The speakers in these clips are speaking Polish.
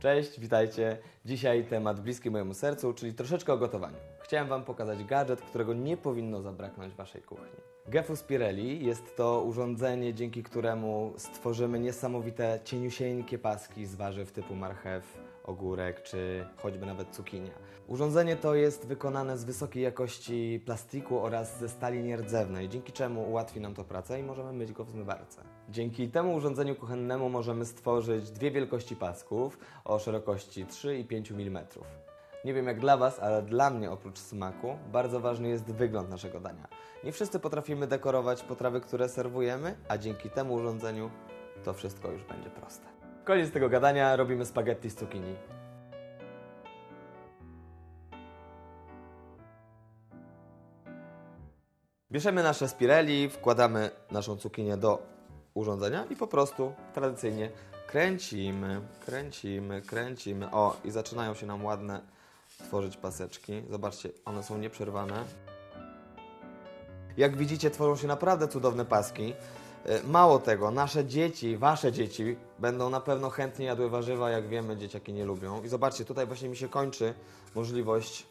Cześć, witajcie. Dzisiaj temat bliski mojemu sercu, czyli troszeczkę o gotowaniu. Chciałem Wam pokazać gadżet, którego nie powinno zabraknąć w Waszej kuchni. Gefu Spirelli jest to urządzenie, dzięki któremu stworzymy niesamowite cieniusieńkie paski z warzyw typu marchew, ogórek czy choćby nawet cukinia. Urządzenie to jest wykonane z wysokiej jakości plastiku oraz ze stali nierdzewnej, dzięki czemu ułatwi nam to pracę i możemy myć go w zmywarce. Dzięki temu urządzeniu kuchennemu możemy stworzyć dwie wielkości pasków o szerokości 3 i 5 mm. Nie wiem jak dla Was, ale dla mnie oprócz smaku bardzo ważny jest wygląd naszego dania. Nie wszyscy potrafimy dekorować potrawy, które serwujemy, a dzięki temu urządzeniu to wszystko już będzie proste. Koniec tego gadania, robimy spaghetti z cukinii. Bierzemy nasze spirelli, wkładamy naszą cukinię do urządzenia i po prostu tradycyjnie kręcimy, kręcimy, kręcimy. O, i zaczynają się nam ładne tworzyć paseczki. Zobaczcie, one są nieprzerwane. Jak widzicie, tworzą się naprawdę cudowne paski. E, Mało tego, nasze dzieci, wasze dzieci będą na pewno chętnie jadły warzywa, jak wiemy, dzieciaki nie lubią. I zobaczcie, tutaj właśnie mi się kończy możliwość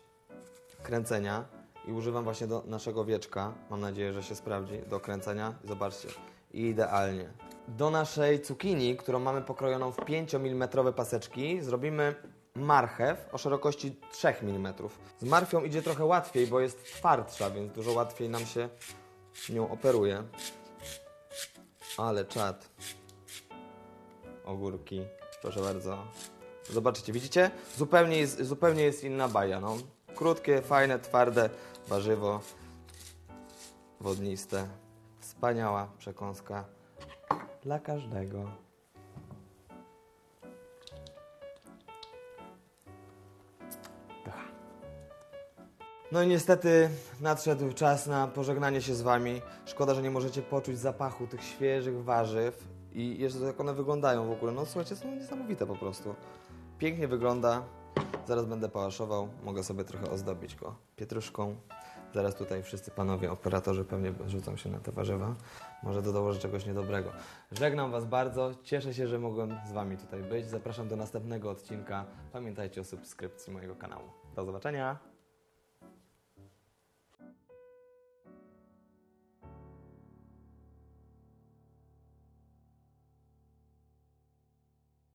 kręcenia i używam właśnie do naszego wieczka, mam nadzieję, że się sprawdzi, do kręcenia. Zobaczcie, idealnie. Do naszej cukinii, którą mamy pokrojoną w 5 mm paseczki, zrobimy marchew o szerokości 3 mm. Z marchwią idzie trochę łatwiej, bo jest twardsza, więc dużo łatwiej nam się nią operuje. Ale czad. Ogórki, proszę bardzo. Zobaczycie, widzicie? Zupełnie jest, zupełnie jest inna baja. No. Krótkie, fajne, twarde warzywo, wodniste. Wspaniała przekąska dla każdego. No i niestety nadszedł czas na pożegnanie się z Wami. Szkoda, że nie możecie poczuć zapachu tych świeżych warzyw i jeszcze jak one wyglądają w ogóle. No słuchajcie, są niesamowite po prostu. Pięknie wygląda. Zaraz będę pałaszował. Mogę sobie trochę ozdobić go pietruszką. Zaraz tutaj wszyscy panowie operatorzy pewnie rzucą się na te warzywa. Może to czegoś niedobrego. Żegnam Was bardzo. Cieszę się, że mogłem z Wami tutaj być. Zapraszam do następnego odcinka. Pamiętajcie o subskrypcji mojego kanału. Do zobaczenia.